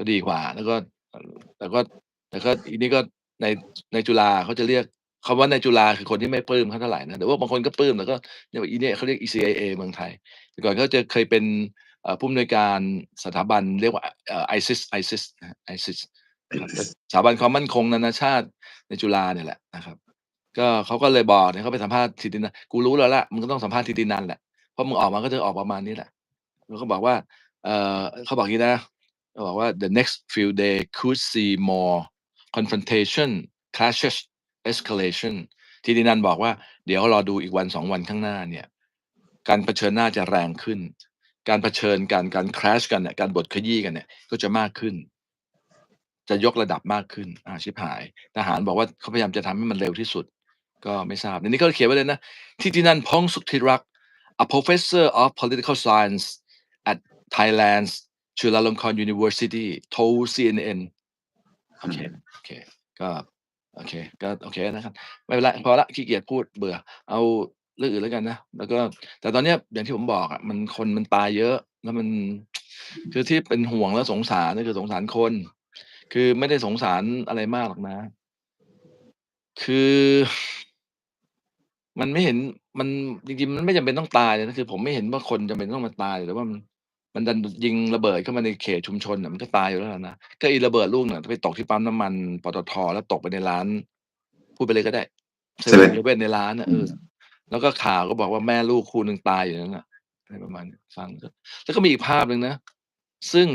ก็ดีกว่า แล้วก็ แต่ก็ แต่ก็อีนี่ก็ในในจุฬาเขาจะเรียกคำว่าในจุฬาคือคนที่ไม่ปลื้มเขาเท่าไหร่นะแต่ว่าบางคนก็ปลื้มแต่ก็เนี่ยอีเนี่ยเขาเรียก ECIA เมืองไทยแต่ก่อนเขาจะเคยเป็นผู้อำนวยการสถาบันเรียกว่าเอ่อ ISIS ISIS ISIS สถาบันความมั่นคงนานาชาติในจุฬาเนี่ยแหละนะครับ ก็เขาก็เลยบอกเนี่ยเขาไปสัมภาษณ์ธิตินันกูรู้แล้วละมึงก็ต้องสัมภาษณ์ธิตินันแหละเพราะมึงออกมาก็จะออกประมาณนี้แหละแล้วก็บอกว่าเออเขาบอกงี้นะ บอกว่า "The next few day could see more confrontation, clashes, escalation" ธิตินันบอกว่า"เดี๋ยวรอดูอีกวัน2วันข้างหน้าเนี่ยการเผชิญหน้าจะแรงขึ้น การเผชิญกันการ clash กันเนี่ยการบดขยี้กันเนี่ยก็จะมากขึ้น จะยกระดับมากขึ้น"อาชิบหาย ทหารบอกว่าเขาพยายามจะทำให้มันเร็วที่สุด ก็ไม่ทราบในนี้เขาเขียนไว้เลยนะธิตินันพงษ์สุขธิรัก a professor of political science at Thailand's Chulalongkorn University told CNN โอเคโอเคก็โอเคก็โอเคนะครับ ไม่เป็นไรพอแล้วขี้เกียจพูดเบื่อ เอาเรื่องอื่นแล้วกันนะแล้วก็แต่ตอนเนี้ยอย่างที่ผมบอกอะมันคนมันตายเยอะ แล้วมัน คือที่เป็นห่วงและสงสารก็คือสงสารคน คือไม่ได้สงสารอะไรมากหรอกนะ คือ มันไม่เห็นมันจริงๆมันไม่จำเป็นต้องตายเลยนะคือ ผมไม่เห็นว่าคนจำเป็นต้องมาตายแต่ว่ามัน มันดันยิงระเบิดเข้ามาในเขตชุมชนน่ะมันก็ตายอยู่แล้วล่ะนะก็ไอ้ระเบิดลูกน่ะไปตกที่ปั๊มน้ำมันปตท.แล้วตกไปในร้าน พูดไปเลยก็ได้เซเซเว่เว่นนเว่นในร้านน่ะอืเออมแล้วก็ข่าวก็บอกว่าแม่ลูกคู่หนึ่งตายอยู่ในนั้นน่ะอะไรประมาณนี้ฟังก็แล้วก็มีอีกภาพหนึ่งนะ ซึ่ง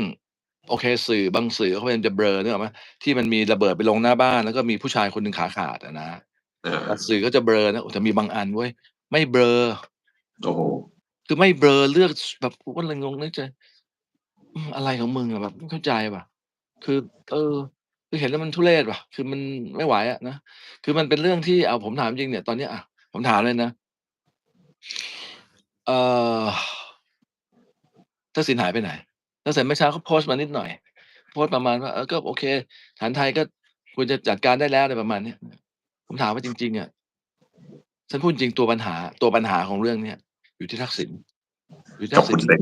โอเคสื่อบางสื่อเขาพยายามจะเบลอนึกออกไหมที่มันมีระเบิดไปลงหน้าบ้านแล้วก็มีผู้ชายคนหนึ่งขาขาดอะนะเออแต่สื่อก็จะเบลอนะแต่มีบางอันเว้ยไม่เบลอโอ้โฮ คือไม่เบลอเลือกแบบกูก็เลยงงนึกใจอืมอะไรของมึงอะแบบไม่เข้าใจว่ะ คือ เออ คือเห็นแล้วมันทุเรศว่ะ คือมันไม่ไหวอะนะคือมันเป็นเรื่องที่เอาผมถามจริงเนี่ยตอนเนี้ยอะผมถามเลยนะเอ่อทักษิณหายไปไหน?ทักษิณเมื่อเช้าเขาโพสต์มานิดหน่อย โพสต์ประมาณว่าเออก็โอเค ฐานไทยก็ควรจะจัดการได้แล้วอะไรประมาณเนี้ยผมถามว่าจริง ๆอะฉันพูดจริงตัวปัญหาตัวปัญหาของเรื่องเนี้ย อยู่ที่ทักษิณอยู่ที่กัทับกษคุิณณเซน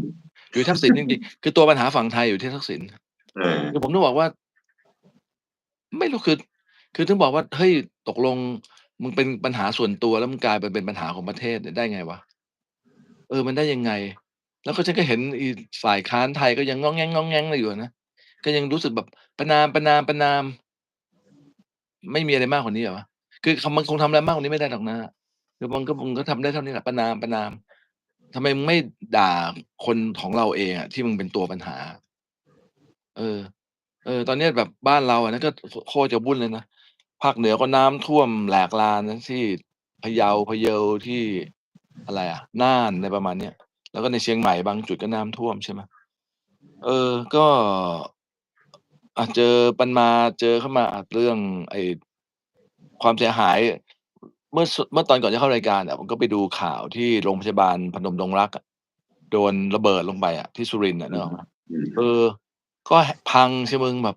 อยู่ที่ทักษิณจริงๆคือตัวปัญหาฝั่งไทยอยู่ที่ทักษิณเออคือผมต้องบอกว่า ไม่รู้คือคือถึงบอกว่าเฮ้ยตกลงมึงเป็นปัญหาส่วนตัวแล้วมึงกลายไปเป็นปัญหาของประเทศเนี่ยได้ไงวะ?เออ มันได้ยังไง?แล้วก็ฉันก็เห็นอีฝ่ายค้านไทยก็ยังง้องแง้งๆๆอยู่อะนะก็ยังรู้สึกแบบประณามๆๆไม่มีอะไรมากกว่านี้เหรอวะ?คือคำมันคงทำอะไรมากกว่านี้ไม่ได้หรอกนะคือมันก็มึงก็ทำได้เท่านี้แหละประณามๆ ทำไมมึงไม่ด่าคนของเราเองอะที่มึงเป็นตัวปัญหา เออ เออ ตอนเนี้ยแบบบ้านเราอะนะก็โคตรจะวุ่นเลยนะภาคเหนือก็น้ำท่วมแหลกลานนะที่พะเยาพะเยาที่อะไรอะน่านอะไรประมาณเนี้ยแล้วก็ในเชียงใหม่บางจุดก็น้ำท่วมใช่ไหมเออ ก็อะเจอมันมาเจอเข้ามาอะเรื่องไอ้ความเสียหาย เมื่อสเมื่อตอนก่อนจะเข้ารายการอะผมก็ไปดูข่าวที่โรงพยาบาลพนมดงรักอะโดนระเบิดลงไปอะที่สุรินทร์อะอนึือกออกไหมอืมเออ ก็หพังสิมึงแบบ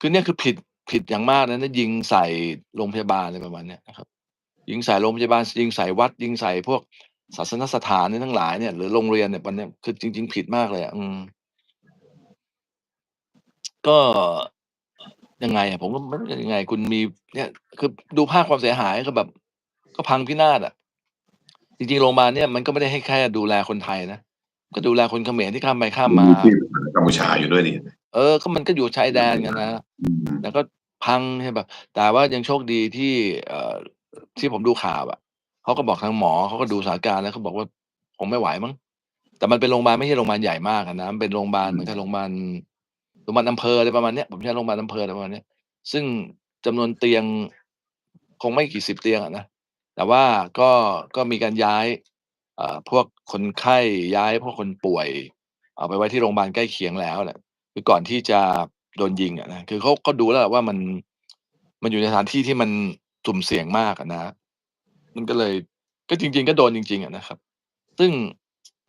คือเนี่ยคือผิดผิดอย่างมากนะเนี่ยยิงใส่โรงพยาบาลอะไรประมาณเนี้ยนะครับ ยิงใส่โรงพยาบาลยิงใส่วัด ยิงใส่พวกศาสนสถานเนี่ยทั้งหลายเนี่ยหรือโรงเรียนเนี่ยวันเนี้ยคือจริง ๆ ผิดมากเลยอะอืม ก็ยังไงอะผมก็ไม่รู้จะยังไง คุณมีเนี่ย คือดูภาพความเสียหายก็แบบ ก็พังพินาศอะจริงๆโรงพยาบาลเนี่ยมันก็ไม่ได้ให้แค่ดูแลคนไทยนะ ก็ดูแลคนเขมรที่ข้ามไปข้ามมีมาที่กัมพูชาอยู่ด้วยนี่เออ ก็มันก็อยู่ชายแดนกันนะอืมแต่ก็พังใช่เปล่าแต่ว่ายังโชคดีที่เอ่อที่ผมดูข่าวอะเขาก็บอกทางหมอเขาก็ดูสถานการณ์แล้วเขาบอกว่าคงไม่ไหวมั้ง แต่มันเป็นโรงพยาบาลไม่ใช่โรงพยาบาลใหญ่มากอะนะมันเป็นโรงพยาบาลอืเหมือนกับมโรงพยาบาลโรงพยาบาลอำเภออะไรประมาณเนี้ยผมใช้โรงพยาบาลอำเภออะไรประมาณเนี้ยซึ่งจำนวนเตียงคงไม่กี่สิบเตียงอะนะ แต่ว่าก็ก็มีการย้ายพวกคนไข้ย้ายพวกคนป่วย เอาไปไว้ที่โรงพยาบาลใกล้เคียงแล้วแหละคือก่อนที่จะโดนยิงอะนะคือเขาเขาดูแล้วว่ามันมันอยู่ในสถานที่ที่มันสุ่มเสี่ยงมากนะ มันก็เลยก็จริง ๆ ก็โดนจริง ๆอะนะครับ ซึ่ง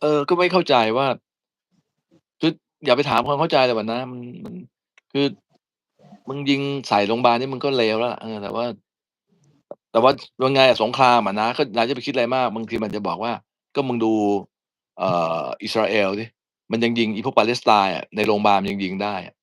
เออก็ไม่เข้าใจว่าคืออย่าไปถามความเข้าใจเลยก่อนนะมันมันคือมึงยิงใส่โรงพยาบาลนี่มึงก็เลวแล้วเออแต่ว่า แต่ว่ายังไงอะสงครามอะนะก็นายจะไปคิดอะไรมากบางทีมันจะบอกว่า ก็มึงดูเอ่ออิสราเอลดิมันยังยิงอีพวกปาเลสไตน์อะในโรงพยาบาลยังยิงได้อะ